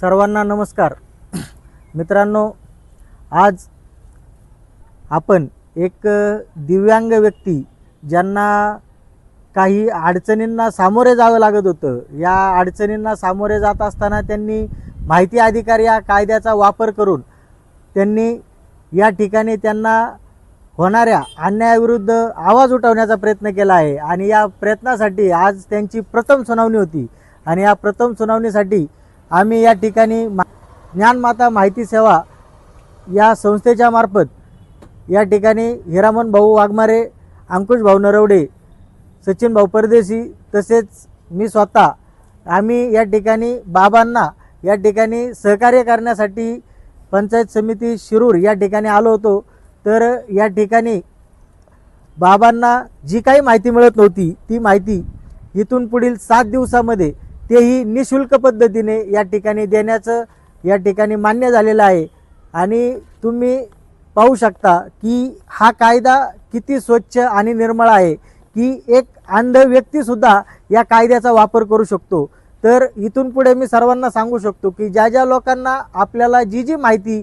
सर्वांना नमस्कार. मित्रांनो आज आपण एक दिव्यांग व्यक्ती ज्यांना काही अडचणींना सामोरे जावं लागत होतं. या अडचणींना सामोरे जात असताना त्यांनी माहिती अधिकार या कायद्याचा वापर करून त्यांनी या ठिकाणी त्यांना होणाऱ्या अन्यायाविरुद्ध आवाज उठवण्याचा प्रयत्न केला आहे. आणि या प्रयत्नासाठी आज त्यांची प्रथम सुनावणी होती. आणि या प्रथम सुनावणीसाठी आम्ही या ठिकाणी मा ज्ञानमाता माहिती सेवा या संस्थेच्या मार्फत या ठिकाणी हिरामन भाऊ वाघमारे अंकुश भाऊ नरवडे सचिन भाऊ परदेशी तसेच मी स्वतः आम्ही या ठिकाणी बाबांना या ठिकाणी सहकार्य करण्यासाठी पंचायत समिती शिरूर या ठिकाणी आलो होतो. तर या ठिकाणी बाबांना जी काही माहिती मिळत नव्हती ती माहिती इथून पुढील सात दिवसामध्ये तेही निशुल्क पद्धतीने या ठिकाणी देण्याचं या ठिकाणी मान्य झालेलं आहे. आणि तुम्ही पाहू शकता की हा कायदा किती स्वच्छ आणि निर्मळ आहे की एक अंध व्यक्तीसुद्धा या कायद्याचा वापर करू शकतो. तर इथून पुढे मी सर्वांना सांगू शकतो की ज्या ज्या लोकांना आपल्याला जी जी माहिती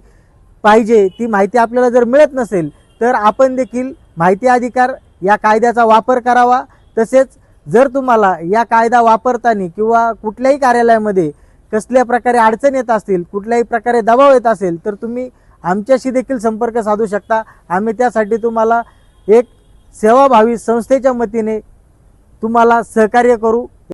पाहिजे ती माहिती आपल्याला जर मिळत नसेल तर आपण देखील माहिती अधिकार या कायद्याचा वापर करावा. तसेच जर तुम्हाला या कायदा वापरताना किंवा कुठल्याही कार्यालयामध्ये कसल्या प्रकारे अडचण येत असतील कुठल्याही प्रकारे दबाव येत असेल तर तुम्ही आमच्याशी देखील संपर्क साधू शकता. आम्ही त्यासाठी तुम्हाला एक सेवाभावी संस्थेच्या मतीने तुम्हाला सहकार्य करू.